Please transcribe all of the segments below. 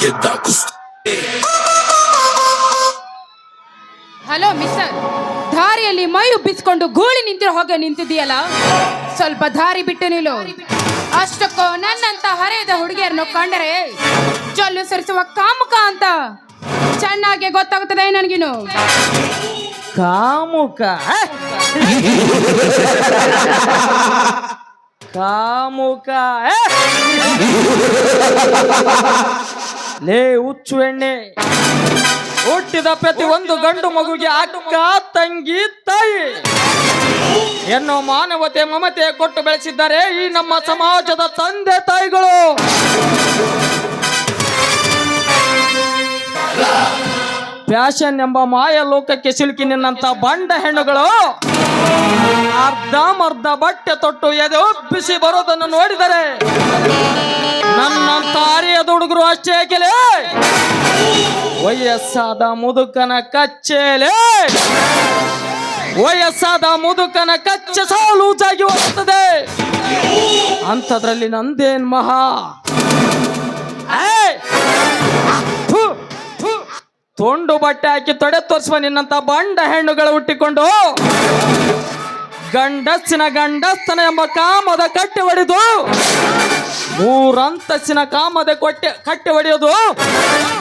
ಗೆದ್ದ ಕುಸ್ತಿ hello mister ದಾರಿಯಲ್ಲಿ ಮೈ ಉಬ್ಬಿಸ್ಕೊಂಡು ಗೂಳಿ ನಿಂತಿರೋ ಹಾಗೆ ನಿಂತಿದೆಯಲ್ಲ ಸ್ವಲ್ಪ ದಾರಿ ಬಿಟ್ಟು ನಿಲ್ಲು. ಅಷ್ಟಕ್ಕೂ ನನ್ನಂತ ಹರೆಯದ ಹುಡುಗಿಯರನ್ನು ಕಂಡರೆ ಚೊಲ್ಲು ಸರಿಸುವ ಕಾಮುಕ ಅಂತ ಚೆನ್ನಾಗಿ ಗೊತ್ತಾಗುತ್ತದೆ ನನಗಿನ್ನು. ಕಾಮುಕ ಕಾಮುಕ ಲೇ, ಹುಚ್ಚು ಎಣ್ಣೆ. ಹುಟ್ಟಿದ ಪ್ರತಿ ಒಂದು ಗಂಡು ಮಗುಗೆ ಅಕ್ಕ, ತಂಗಿ, ತಾಯಿ. ಎನ್ನೋ ಮಾನವತೆ, ಮಮತೆ ಕೊಟ್ಟು ಬೆಳೆಸಿದ್ದಾರೆ ಈ ನಮ್ಮ ಸಮಾಜದ ತಂದೆ, ತಾಯಿಗಳು. ಫ್ಯಾಷನ್ ಎಂಬ ಮಾಯ ಲೋಕಕ್ಕೆ ಸಿಲುಕಿ ನಿನ್ನಂತ ಬಂಡ ಹೆಣ್ಣುಗಳು. ಅರ್ಧಮರ್ಧ ಬಟ್ಟೆ ತೊಟ್ಟು ಎದೆ ಒಪ್ಪಿಸಿ ಬರೋದನ್ನು ನೋಡಿದರೆ ನನ್ನ ತಾರಿಯ ಹುಡುಗರು ಅಷ್ಟೇ ಕೆಲೆ. ವಯಸ್ಸಾದ ಮುದುಕನ ಕಚ್ಚೇಲೆ. ವಯಸ್ಸಾದ ಮುದುಕನ ಕಚ್ಚೆ ಸಾಲು ಜಾಗಿ ಹೋಗ್ತದೆ. ಅಂಥದ್ರಲ್ಲಿ ನಂದೇನ್ ಮಹಾ? ಥು. ತುಂಡು ಬಟ್ಟೆ ಹಾಕಿ ತೊಡೆ ತೋರಿಸುವ ನಿನ್ನಂತ ಬಂಡ ಹೆಣ್ಣುಗಳು ಹುಟ್ಟಿಕೊಂಡು ಗಂಡಸ್ಸಿನ ಗಂಡಸ್ತನ ಎಂಬ ಕಾಮದ ಕಟ್ಟೆ ಹೊಡೆದು ಮೂರಂತಸ್ಸಿನ ಕಾಮದ ಕೊಟ್ಟೆ ಕಟ್ಟೆ ಹೊಡೆಯೋದು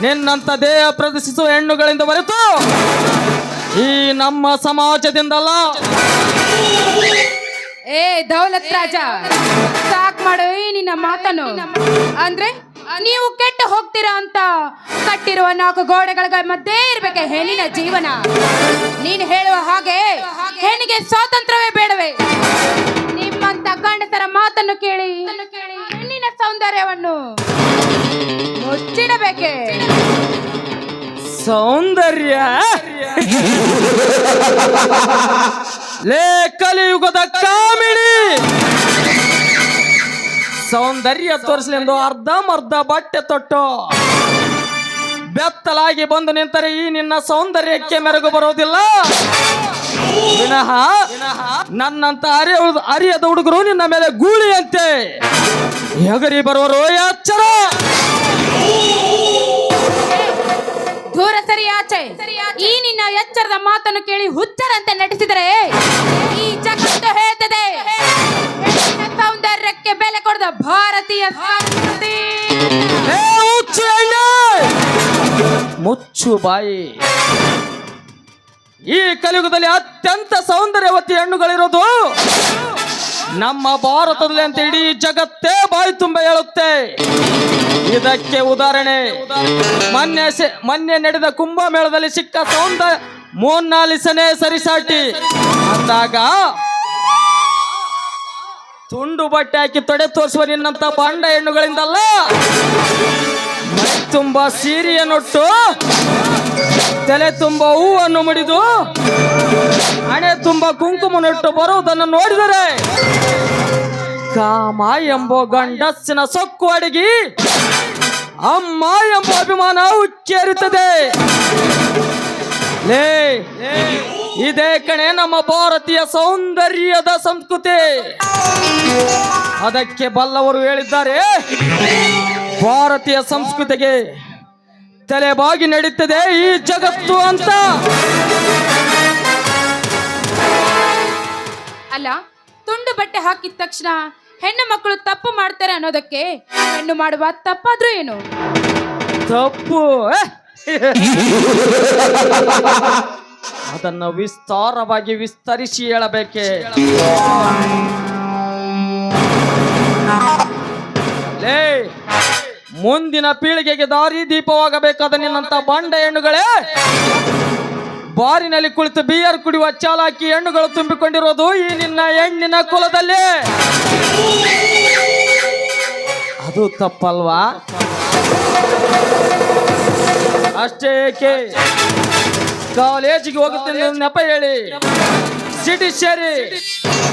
ನಿನ್ನಂತ ದೇಹ ಪ್ರದರ್ಶಿಸುವ ಹೆಣ್ಣುಗಳಿಂದ ಬರೆತು ಈ ನಮ್ಮ ಸಮಾಜದಿಂದಲ್ಲ. ಏ ದೌಲತ್ ರಾಜ, ಸಾಕ್ ಮಾಡು ನಿನ್ನ ಮಾತನು ಅಂದ್ರೆ? ನೀವು ಕೆಟ್ಟು ಹೋಗ್ತೀರಾ ಅಂತ ಕಟ್ಟಿರುವ ನಾಲ್ಕು ಗೋಡೆಗಳ ಮಧ್ಯೆ ಇರ್ಬೇಕೆ ಹೆಣ್ಣಿನ ಜೀವನ. ನೀನು ಹೇಳುವ ಹಾಗೆ ಹೆಣ್ಣಿಗೆ ಸ್ವಾತಂತ್ರ್ಯವೇ ಬೇಡವೇ. ನಿಮ್ಮಂತ ಗಂಡಸರ ಮಾತನ್ನು ಕೇಳಿ ಹೆಣ್ಣಿನ ಸೌಂದರ್ಯವನ್ನು ಮುಚ್ಚಿಡಬೇಕೆ. ಸೌಂದರ್ಯ? ಲೇ ಕಲಿಯುಗದ ಕಾಮಿಡಿ ಸೌಂದರ್ಯ ತೋರಿಸಲೆಂದು ಅರ್ಧಮರ್ಧ ಬಟ್ಟೆ ತೊಟ್ಟು. ಬೆತ್ತಲಾಗಿ ಬಂದು ನಿಂತರೆ ಈ ನಿನ್ನ ಸೌಂದರ್ಯಕ್ಕೆ ಮೆರಗು ಬರೋದಿಲ್ಲ ವಿನಃ ನನ್ನಂತ ಅರಿಯ ಅರಿಯದ ಹುಡುಗರು ನಿನ್ನ ಮೇಲೆ ಗೂಳಿಯಂತೆ. ಹೆಗರಿ ಬರುವರು ಎಚ್ಚರ. ದೂರ ಸರಿ ಆಚೆ. ಈ ನಿನ್ನ ಎಚ್ಚರದ ಮಾತನ್ನು ಕೇಳಿ ಹುಚ್ಚರಂತೆ ನಟಿಸಿದರೆ ಈ ಜಗತ್ತು ಹೇಳ್ತದೆ ಮುಚ್ಚು ಬಾಯಿ. ಈ ಕಲಿಯುಗದಲ್ಲಿ ಅತ್ಯಂತ ಸೌಂದರ್ಯವತಿ ಹೆಣ್ಣುಗಳಿರೋದು ನಮ್ಮ ಭಾರತದಲ್ಲಿ ಅಂತ ಇಡೀ ಜಗತ್ತೇ ಬಾಯಿ ತುಂಬ ಹೇಳುತ್ತೆ. ಇದಕ್ಕೆ ಉದಾಹರಣೆ, ಮೊನ್ನೆ ಮೊನ್ನೆ ನಡೆದ ಕುಂಭಮೇಳದಲ್ಲಿ ಸಿಕ್ಕ ಸೌಂದರ್ಯ ಮೋನಾಲಿಸನೇ ಸರಿಸಾಟಿ. ಅಂದಾಗ ತುಂಡು ಬಟ್ಟೆ ಹಾಕಿ ತೊಡೆ ತೋರಿಸುವ ನಿನ್ನಂತ ಬಾಂಡ ಹೆಣ್ಣುಗಳಿಂದಲ್ಲ. ತುಂಬ ಸೀರೆಯನ್ನುಟ್ಟು ತಲೆ ತುಂಬ ಹೂವನ್ನು ಮುಡಿದು ಹಣೆ ತುಂಬ ಕುಂಕುಮನೊಟ್ಟು ಬರುವುದನ್ನು ನೋಡಿದರೆ ಕಾಮ ಎಂಬ ಗಂಡಸ್ಸಿನ ಸೊಕ್ಕು ಅಡಗಿ ಅಮ್ಮ ಎಂಬ ಅಭಿಮಾನ ಉಚ್ಚೇರುತ್ತದೆ ಲೇ, ಇದೇ ಕಣೆ ನಮ್ಮ ಭಾರತೀಯ ಸೌಂದರ್ಯದ ಸಂಸ್ಕೃತಿ. ಅದಕ್ಕೆ ಬಲ್ಲವರು ಹೇಳಿದ್ದಾರೆ ಭಾರತೀಯ ಸಂಸ್ಕೃತಿಗೆ ತಲೆಬಾಗಿ ನಡೀತದೆ ಈ ಜಗತ್ತು ಅಂತ. ಅಲ್ಲ ತುಂಡು ಬಟ್ಟೆ ಹಾಕಿದ ತಕ್ಷಣ ಹೆಣ್ಣು ಮಕ್ಕಳು ತಪ್ಪು ಮಾಡ್ತಾರೆ ಅನ್ನೋದಕ್ಕೆ ಹೆಣ್ಣು ಮಾಡುವ ತಪ್ಪಾದ್ರೂ ಏನು? ತಪ್ಪು. ಅದನ್ನ ವಿಸ್ತಾರವಾಗಿ ವಿಸ್ತರಿಸಿ ಹೇಳಬೇಕೆ? ಲೇ! ಮುಂದಿನ ಪೀಳಿಗೆಗೆ ದಾರಿ ದೀಪವಾಗಬೇಕಾದ ನಿನ್ನಂತ ಬಂಡ ಹೆಣ್ಣುಗಳೇ. ಬಾರಿನಲ್ಲಿ ಕುಳಿತು ಬಿಯರ್ ಕುಡಿಯುವ ಚಾಲಾಕಿ ಹೆಣ್ಣುಗಳು ತುಂಬಿಕೊಂಡಿರೋದು ಈ ನಿನ್ನ ಹೆಣ್ಣಿನ ಕುಲದಲ್ಲಿ. ಅದು ತಪ್ಪಲ್ವಾ? ಅಷ್ಟೇ ಏಕೆ? ಕಾಲೇಜಿಗೆ ಹೋಗುತ್ತೇನೆ ನೆಪ ಹೇಳಿ. ಸಿಟಿ ಸೇರಿ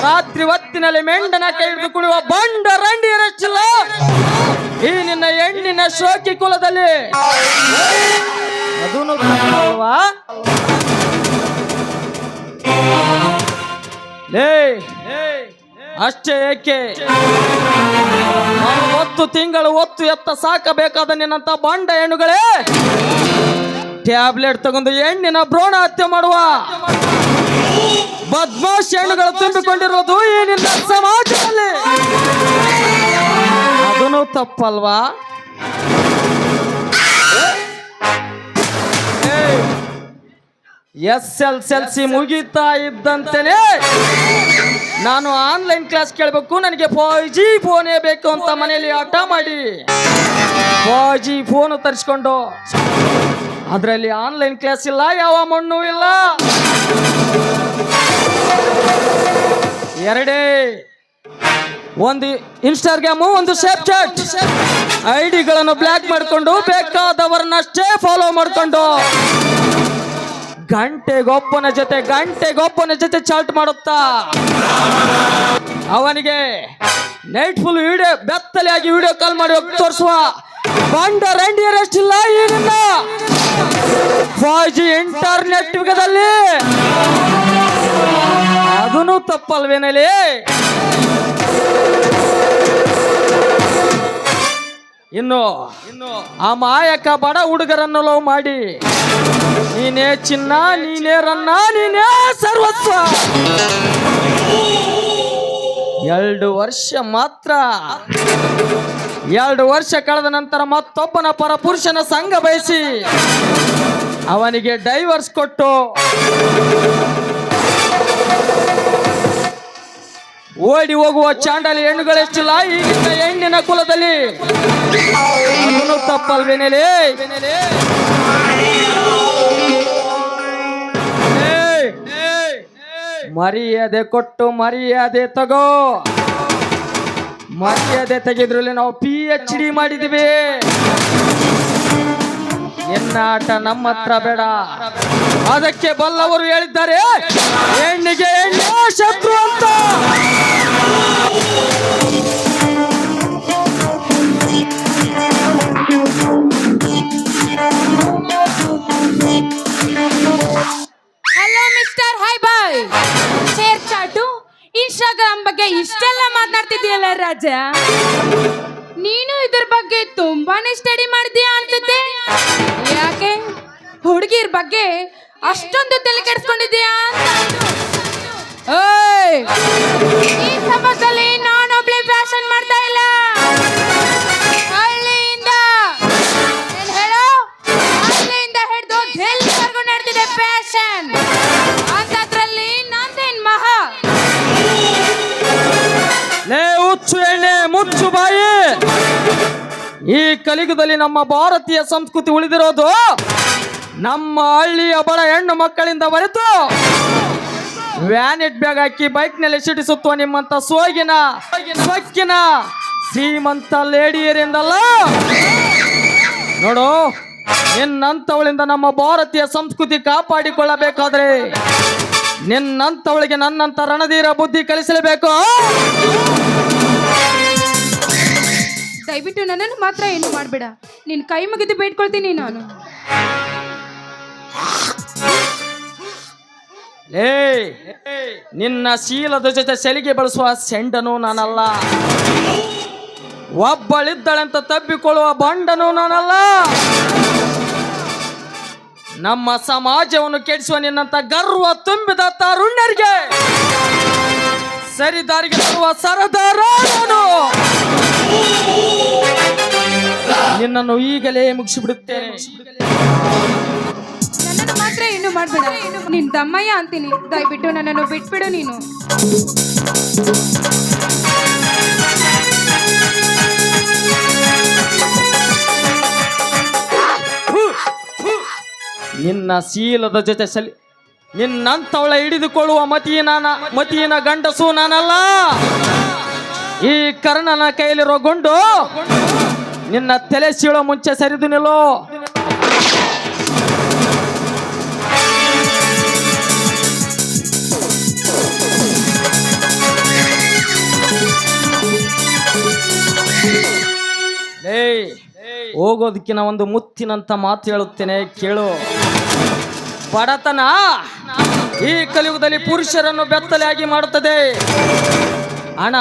ರಾತ್ರಿ ಹೊತ್ತಿನಲ್ಲಿ ಮೆಂಡನ ಕೈ ಹಿಡಿದು ಕುಡಿಯುವ ಬಂಡ ರಂಡಿಯರಷ್ಟಿಲ್ಲ ಈ ನಿನ್ನ ಹೆಣ್ಣಿನ ಶೋಕಿ ಕುಲದಲ್ಲಿ. ಅದೂ ತಪ್ಪಲ್ವಾ ಲೇ, ಅಷ್ಟೇ ಏಕೆ? ಒತ್ತು ತಿಂಗಳು ಒತ್ತು ಎತ್ತ ಸಾಕಬೇಕಾದ ನಿನ್ನಂತ ಬಂಡ ಹೆಣ್ಣುಗಳೇ, ಟ್ಯಾಬ್ಲೆಟ್ ತಗೊಂಡು ಹೆಣ್ಣಿನ ಭ್ರೂಣ ಹತ್ಯೆ ಮಾಡುವ. ಬದ್ಮಾಶ್ ಹೆಣ್ಣುಗಳು ತುಂಬಿಕೊಂಡಿರೋದು ಈ ನಿನ್ನ ಸಮಾಜದಲ್ಲಿ. ಅದನ್ನು ತಪ್ಪಲ್ವಾ? ಎಸ್ ಎಲ್ ಎಲ್ ಸಿ ಮುಗಿತಾ ಇದ್ದಂತೇನೆ ನಾನು ಆನ್ಲೈನ್ ಕ್ಲಾಸ್ ಕೇಳಬೇಕು, ನನಗೆ ಫೈವ್ ಜಿ ಫೋನೇ ಬೇಕು ಅಂತ ಮನೆಯಲ್ಲಿ ಆಟ ಮಾಡಿ. ಫೈವ್ ಜಿ ಫೋನ್ ತರಿಸ್ಕೊಂಡು. ಅದರಲ್ಲಿ ಆನ್ಲೈನ್ ಕ್ಲಾಸ್ ಇಲ್ಲ, ಯಾವ ಮಣ್ಣು ಇಲ್ಲ. ಎರಡೇ ಒಂದು ಇನ್ಸ್ಟಾಗ್ರಾಮು ಒಂದು ಸ್ನ್ಯಾಪ್ ಚಾಟ್ ಐಡಿಗಳನ್ನು ಬ್ಲ್ಯಾಕ್ ಮಾಡಿಕೊಂಡು ಬೇಕಾದವರನ್ನಷ್ಟೇ ಫಾಲೋ ಮಾಡಿಕೊಂಡು. ಗಂಟೆಗೊಬ್ಬನ ಜೊತೆ ಗಂಟೆಗೊಬ್ಬನ ಜೊತೆ ಚಾಟ್ ಮಾಡುತ್ತಾ? ಅವನಿಗೆ ನೈಟ್ ಫುಲ್ ವಿಡಿಯೋ ಬೆತ್ತಲೆಯಾಗಿ ವಿಡಿಯೋ ಕಾಲ್ ಮಾಡಿ ತೋರಿಸುವ. ಬಂಡ ರಂಡಿಯರಷ್ಟಿಲ್ಲ ಏನಿಲ್ಲ? ಫೈವ್ ಜಿ ಇಂಟರ್ನೆಟ್ ಯುಗದಲ್ಲಿ. ಅದನ್ನು ತಪ್ಪಲ್ವೇನಲ್ಲಿ ಇನ್ನು ಇನ್ನು ಆ ಮಾಯಕ ಬಡ ಹುಡುಗರನ್ನು ಲವ್ ಮಾಡಿ. ನೀನೇ ಚಿನ್ನ ನೀನೇ ರನ್ನ ನೀನೇ ಸರ್ವಸ್ವ. ಎರಡು ವರ್ಷ ಮಾತ್ರ. ಎರಡು ವರ್ಷ ಕಳೆದ ನಂತರ ಮತ್ತೊಬ್ಬನ ಪರ ಪುರುಷನ ಸಂಘ ಬಯಸಿ ಅವನಿಗೆ ಡೈವರ್ಸ್ ಕೊಟ್ಟು ಓಡಿ ಹೋಗುವ ಚಾಂಡಲಿ ಹೆಣ್ಣುಗಳೆಷ್ಟಿಲ್ಲ ಈಗಿನ ಹೆಣ್ಣಿನ ಕುಲದಲ್ಲಿ? ಅದನ್ನು! ಮರ್ಯಾದೆ ಕೊಟ್ಟು ಮರ್ಯಾದೆ ತಗೋ. ಮರ್ಯಾದೆ ತೆಗೆದ್ರಲ್ಲಿ ನಾವು ಪಿ ಎಚ್ ಡಿ ಮಾಡಿದ್ವಿ ಎನ್ನ ಆಟ ನಮ್ಮ ಹತ್ರ ಬೇಡ. ಅದಕ್ಕೆ ಬಲ್ಲವರು ಹೇಳಿದ್ದಾರೆ, ಹೆಣ್ಣಿಗೆ ಹೆಣ್ಣು ಶತ್ರು ಅಂತ. Hello mister hi boy share chat Instagram ಬಗ್ಗೆ ಇಷ್ಟೆಲ್ಲ ಮಾತನಾಡ್ತಿದ್ದೀಯಲ್ಲ ರಾಜ? ಬಗ್ಗೆ ತುಂಬಾನೇ ಸ್ಟಡಿ ಮಾಡಿದ್ಯಾ ಅನ್ಸುತ್ತೆ? ಯಾಕೆ? ಹುಡುಗಿರ್ ಬಗ್ಗೆ ಅಷ್ಟೊಂದು ತಲೆ ಕೆಡಿಸ್ಕೊಂಡಿದ್ಯಾ ಈ ಕಲಿಗದಲ್ಲಿ ನಮ್ಮ ಭಾರತೀಯ ಸಂಸ್ಕೃತಿ ಉಳಿದಿರೋದು ನಮ್ಮ ಹಳ್ಳಿಯ ಬಡ ಹೆಣ್ಣು ಮಕ್ಕಳಿಂದ ಬರೆತು ವ್ಯಾನೆಟ್ ಬ್ಯಾಗ್ ಹಾಕಿ ಬೈಕ್ನಲ್ಲಿ ಸಿಡಿಸುತ್ತುವ ನಿಮ್ಮಂತ ಸೋಗಿನ, ಸೊಕ್ಕಿನ ಶ್ರೀಮಂತ ಲೇಡಿಯರಿಂದಲ್ಲ? ನೋಡು ನಿನ್ನಂಥವಳಿಂದ ನಮ್ಮ ಭಾರತೀಯ ಸಂಸ್ಕೃತಿ ಕಾಪಾಡಿಕೊಳ್ಳಬೇಕಾದ್ರೆ ನಿನ್ನಂತವಳಿಗೆ ನನ್ನಂತ ರಣಧೀರ ಬುದ್ಧಿ ಕಲಿಸಲೇಬೇಕು. ದಯವಿಟ್ಟು ನನ್ನನ್ನು ಮಾತ್ರ ಏನು ಮಾಡಬೇಡ. ನಿನ್ ಕೈ ಮುಗಿದು ಬೇಡ್ಕೊಳ್ತೀನಿ ನಾನು. ಏ, ನಿನ್ನ ಶೀಲದ ಜೊತೆ ಸೆಲಿಗೆ ಬಳಸುವ ಸೆಂಡನು ನಾನಲ್ಲ. ಒಬ್ಬಳಿದ್ದಳೆಂತ ತಬ್ಬಿಕೊಳ್ಳುವ ಬಂಡನು ನಾನಲ್ಲ. ನಮ್ಮ ಸಮಾಜವನ್ನು ಕೆಡಿಸುವ ನಿನ್ನಂತ ಗರ್ವ ತುಂಬಿದ ತಾರುಣ್ಯರಿಗೆ. ಸರಿದಾರಿಗೆ ತರುವ ಸರದಾರ ನಾನು ನಿನ್ನನ್ನು ಈಗಲೇ ಮುಗಿಸಿಬಿಡುತ್ತೇನೆ. ನನ್ನನ್ನು ಮಾತ್ರ ಇನ್ನು ಮಾಡಬೇಡ. ನಿನ್ ತಮ್ಮಯ್ಯ ಅಂತೀನಿ. ದಯವಿಟ್ಟು ನನ್ನನ್ನು ಬಿಟ್ಬಿಡು ನೀನು. ನಿನ್ನ ಶೀಲದ ಜೊತೆ ಸಲಿ ನಿನ್ನಂತವಳ ಹಿಡಿದುಕೊಳ್ಳುವ ಮತಿಯ ಮತಿಯನ ಮತಿಯಿನ ಗಂಡಸು ನಾನಲ್ಲ. ಈ ಕರ್ಣನ ಕೈಲಿರೋ ಗುಂಡು ನಿನ್ನ ತಲೆ ಸೀಳೋ ಮುಂಚೆ ಸರಿದು ನಿಲ್ಲೋ. ಏಯ್ ಹೋಗೋದಕ್ಕಿನ ಒಂದು ಮುತ್ತಿನಂತ ಮಾತು ಹೇಳುತ್ತೇನೆ, ಕೇಳು. ಬಡತನ ಈ ಕಲಿಯುಗದಲ್ಲಿ ಪುರುಷರನ್ನು ಬೆತ್ತಲೆಯಾಗಿ ಮಾಡುತ್ತದೆ. ಹಣ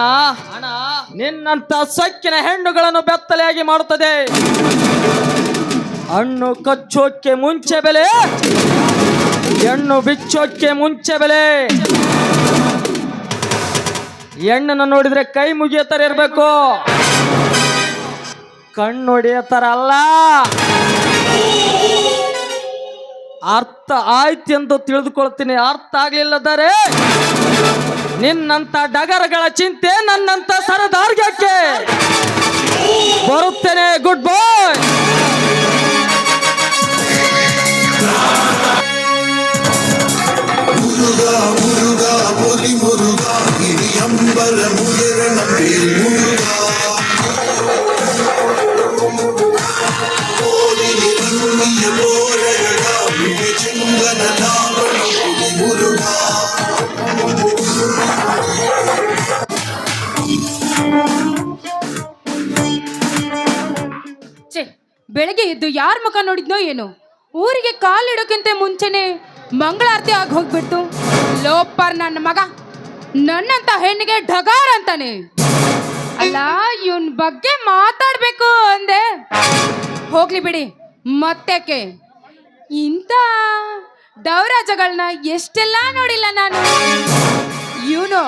ನಿನ್ನಂತ ಸೊಕ್ಕಿನ ಹೆಣ್ಣುಗಳನ್ನು ಬೆತ್ತಲೆಯಾಗಿ ಮಾಡುತ್ತದೆ. ಹಣ್ಣು ಕಚ್ಚೋಕ್ಕೆ ಮುಂಚೆ ಬೆಲೆ, ಹೆಣ್ಣು ಬಿಚ್ಚೋಕ್ಕೆ ಮುಂಚೆ ಬೆಲೆ. ಹೆಣ್ಣನ್ನು ನೋಡಿದ್ರೆ ಕೈ ಮುಗಿಯೋ ಥರ ಇರಬೇಕು. ಕಣ್ಣು ಹೊಡೆಯೋ ಥರ ಅಲ್ಲ. ಅರ್ಥ ಆಯ್ತು ಎಂದು ತಿಳಿದುಕೊಳ್ತೀನಿ. ಅರ್ಥ ಆಗ್ಲಿಲ್ಲದರೆ ನಿನ್ನಂತ ಡಗರಗಳ ಚಿಂತೆ ನನ್ನಂತ ಸರದಾರ್ಗಕ್ಕೆ ಬರುತ್ತೇನೆ. ಗುಡ್ ಬಾಯ್ ಛೆ ಯಾರ ಮುಖ ನೋಡಿದ್ನೋ ಏನು? ಊರಿಗೆ ಕಾಲಿಡೋಕ್ಕಿಂತ ಮುಂಚೆನೆ ಮಂಗಳಾರತಿ ಆಗಿ ಹೋಗ್ಬಿಡ್ತು. ಲೋಪರ್ ನನ್ನ ಮಗ. ನನ್ನಂತ ಹೆಣ್ಣಿಗೆ ಢಗಾರ್ ಅಂತಾನೆ. ಅಲ್ಲ, ಇವನ್ ಬಗ್ಗೆ ಮಾತಾಡ್ಬೇಕು ಅಂದೆ. ಹೋಗ್ಲಿ ಬಿಡಿ ಮತ್ತೆಕೆ ಇಂಥ ದೌರಾಜಗಳನ್ನ ಎಷ್ಟೆಲ್ಲ ನೋಡಿಲ್ಲ ನಾನು. ಇವನು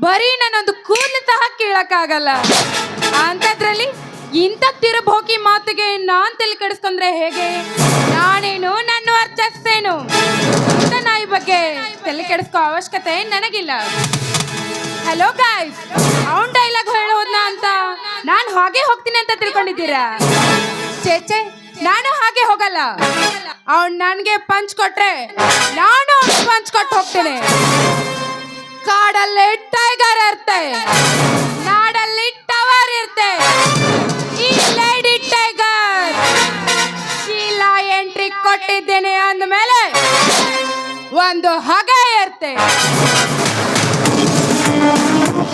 ಬರೀ ನನ್ನೊಂದು ಕೂದಲು ಸಹ ಕೀಳಕ್ಕಾಗಲ್ಲ. ಅಂಥದ್ರಲ್ಲಿ ಇಂಥ ತಿರುಬೋಕಿ ಮಾತಿಗೆ ನಾನ್ ತಲೆ ಕೆಡಿಸ್ಕೊಂಡ್ರೆ ಹೇಗೆ? ನಾನೇನು ನನ್ನ ವರ್ಚಸ್ಸೇನು? ನಾಯಿ ಬಗ್ಗೆ ತಲೆ ಕೆಡಿಸ್ಕೋ ಅವಶ್ಯಕತೆ ನನಗಿಲ್ಲ. ಹಲೋ ಗಾಯ್ಸ್ ಅವನ್ ಡೈಲಾಗ್ ಹೇಳೋದ್ನ ಅಂತ ನಾನು ಹಾಗೆ ಹೋಗ್ತೀನಿ ಅಂತ ತಿಳ್ಕೊಂಡಿದ್ದೀರಾ? ಚೇಚೆ ನಾನು ಹಾಗೆ ಹೋಗಲ್ಲ. ಅವನ್ ನನ್ಗೆ ಪಂಚ್ ಕೊಟ್ರೆ ನಾನು ಪಂಚ್ ಕೊಟ್ಟು ಹೋಗ್ತೇನೆ. ಕಾಡಲ್ಲಿ ಟೈಗರ್ ಇರ್ತೆ. ನಾಡಲ್ಲಿ ಟವರ್ ಇರ್ತೆ. ಈ ಲೇಡಿ ಟೈಗರ್ ಶೀಲಾ ಎಂಟ್ರಿ ಕೊಟ್ಟಿದ್ದೇನೆ ಅಂದಮೇಲೆ ಒಂದು ಹಗೆ ಇರ್ತೆ